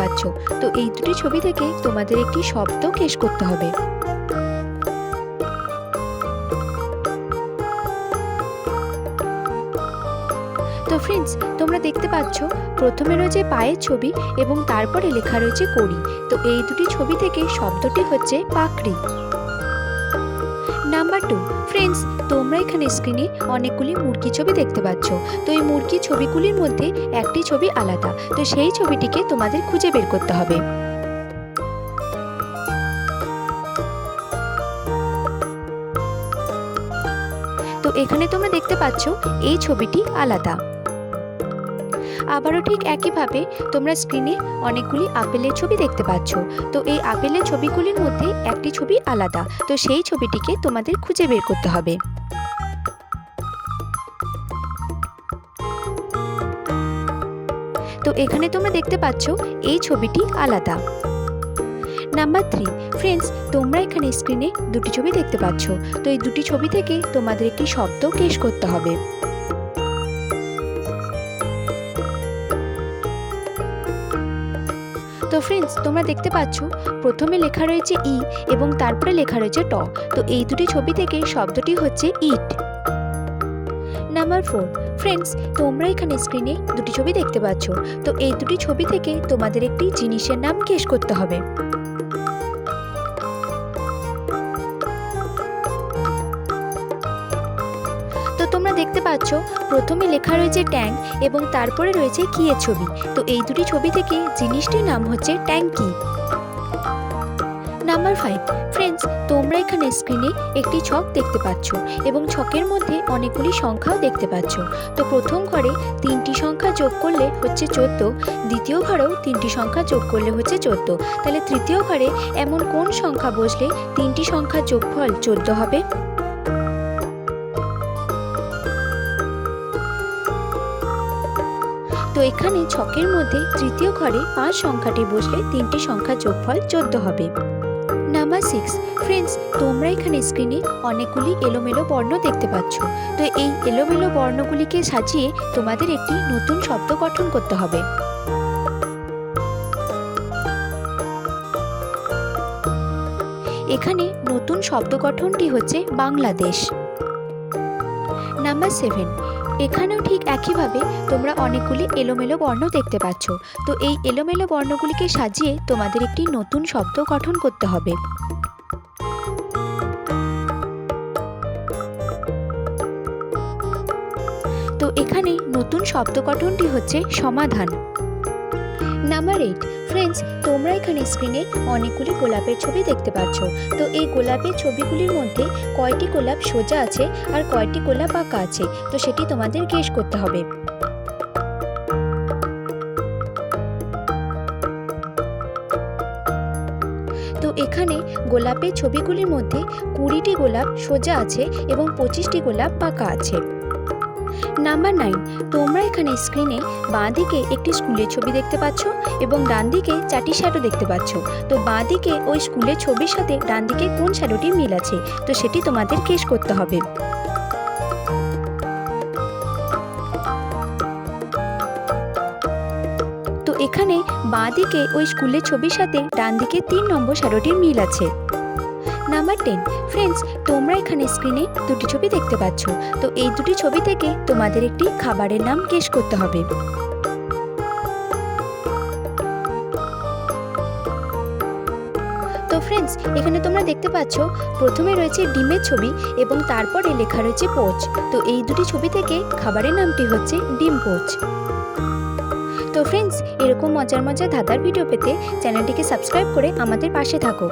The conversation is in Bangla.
পাচ্ছ। তো এই দুটি ছবি থেকে তোমাদের একটি শব্দ কেস করতে হবে। তো ফ্রেন্ডস তোমরা দেখতে পাচ্ছ, প্রথমে রয়েছে পায়ের ছবি এবং তারপরে লেখা রয়েছে কড়ি। তো এই দুটি ছবি থেকে শব্দটি হচ্ছে পাকড়ি। Number two. ফ্রেন্ডস তোমরা এখানে স্ক্রিনে অনেকগুলি মুরগি ছবি দেখতে পাচ্ছ। তো এই মুরগি ছবিগুলির মধ্যে একটি ছবি আলাদা। তো সেই ছবিটিকে তোমাদের খুঁজে বের করতে হবে। তো এখানে তোমরা দেখতে পাচ্ছ, এই ছবিটি আলাদা। আবারও ঠিক একইভাবে তোমরা স্ক্রিনে অনেকগুলি আপেলের ছবি দেখতে পাচ্ছ। তো এই আপেলের ছবিগুলির মধ্যে একটি ছবি আলাদা। তো সেই ছবিটিকে তোমাদের খুঁজে বের করতে হবে। তো এখানে তোমরা দেখতে পাচ্ছ, এই ছবিটি আলাদা। নাম্বার থ্রি ফ্রেন্ডস তোমরা এখানে স্ক্রিনে দুটি ছবি দেখতে পাচ্ছ। তো এই দুটি ছবি থেকে তোমাদের একটি শব্দ কেশ করতে হবে। তো ফ্রেন্ডস তোমরা দেখতে পাচ্ছ, প্রথমে লেখা রয়েছে ই এবং তারপরে লেখা রয়েছে ট। তো এই দুটি ছবি থেকে শব্দটি হচ্ছে ইট। নাম্বার ফোর ফ্রেন্ডস তোমরা এখানে স্ক্রিনে দুটি ছবি দেখতে পাচ্ছ। তো এই দুটি ছবি থেকে তোমাদের একটি জিনিসের নাম কেস করতে হবে। দেখতে পাচ্ছ, প্রথমে লেখা রয়েছে ট্যাঙ্ক এবং তারপরে রয়েছে কিয়ের ছবি। তো এই দুটি ছবি থেকে জিনিসটির নাম হচ্ছে ট্যাঙ্কি নাম্বার ফাইভ, ফ্রেন্ডস, তোমরা এখানে স্ক্রিনে একটি ছক দেখতে পাচ্ছ এবং ছকের মধ্যে অনেকগুলি সংখ্যাও দেখতে পাচ্ছ। তো প্রথম ঘরে তিনটি সংখ্যা যোগ করলে হচ্ছে চোদ্দ, দ্বিতীয় ঘরেও তিনটি সংখ্যা যোগ করলে হচ্ছে চোদ্দ। তাহলে তৃতীয় ঘরে এমন কোন সংখ্যা বসলে তিনটি সংখ্যার যোগফল চোদ্দ হবে? তো এখানে ছকের মধ্যে তৃতীয় ঘরে পাঁচ সংখ্যাটি বসলে তিনটি সংখ্যা যোগফল চোদ্দ হবে। নাম্বার সিক্স ফ্রেন্ডস তোমরা এখানে স্ক্রিনে অনেকগুলি এলোমেলো বর্ণ দেখতে পাচ্ছ। তো এই এলোমেলো বর্ণগুলিকে সাজিয়ে তোমাদের একটি নতুন শব্দ গঠন করতে হবে। এখানে নতুন শব্দ গঠনটি হচ্ছে বাংলাদেশ। নাম্বার সেভেন এখানেও ঠিক একইভাবে তোমরা অনেকগুলি এলোমেলো বর্ণ দেখতে পাচ্ছ। তো এই এলোমেলো বর্ণগুলিকে সাজিয়ে তোমাদের একটি নতুন শব্দ গঠন করতে হবে। তো এখানে নতুন শব্দ গঠনটি হচ্ছে সমাধান। নাম্বার এইট ফ্রেন্ডস তোমরা এখানে স্ক্রিনে অনেকগুলি গোলাপের ছবি দেখতে পাচ্ছ। তো এই গোলাপের ছবিগুলির মধ্যে কয়টি গোলাপ সোজা আছে আর কয়টি গোলাপ বাঁকা আছে? তো সেটি তোমাদের গেস করতে হবে। তো এখানে গোলাপের ছবিগুলির মধ্যে কুড়িটি গোলাপ সোজা আছে এবং পঁচিশটি গোলাপ পাকা আছে। নাম্বার নাইন তোমরা এখানে স্ক্রিনে বাঁ দিকে একটি স্কুলের ছবি দেখতে পাচ্ছ এবং ডান দিকে চারটি শ্যাডো দেখতে পাচ্ছ। তো বাঁ দিকে ওই স্কুলের ছবির সাথে ডান দিকে কোন শ্যাডোটি মিল আছে? তো সেটি তোমাদের কেস করতে হবে। তো এখানে বাঁ দিকে ওই স্কুলের ছবির সাথে ডান দিকে তিন নম্বর শ্যাডোটির মিল আছে। নাম্বার টেন ফ্রেন্ডস তোমরা এখানে স্ক্রিনে দুটি ছবি দেখতে পাচ্ছ। তো এই দুটি ছবি থেকে তোমাদের একটি খাবারের নাম গেস করতে হবে। তো ফ্রেন্ডস এখানে তোমরা দেখতে পাচ্ছ, প্রথমে রয়েছে ডিমের ছবি এবং তারপরে লেখা রয়েছে পোচ তো এই দুটি ছবি থেকে খাবারের নামটি হচ্ছে ডিম পোচ তো ফ্রেন্ডস এরকম মজার মজার ধাঁধার ভিডিও পেতে চ্যানেলটিকে সাবস্ক্রাইব করে আমাদের পাশে থাকো।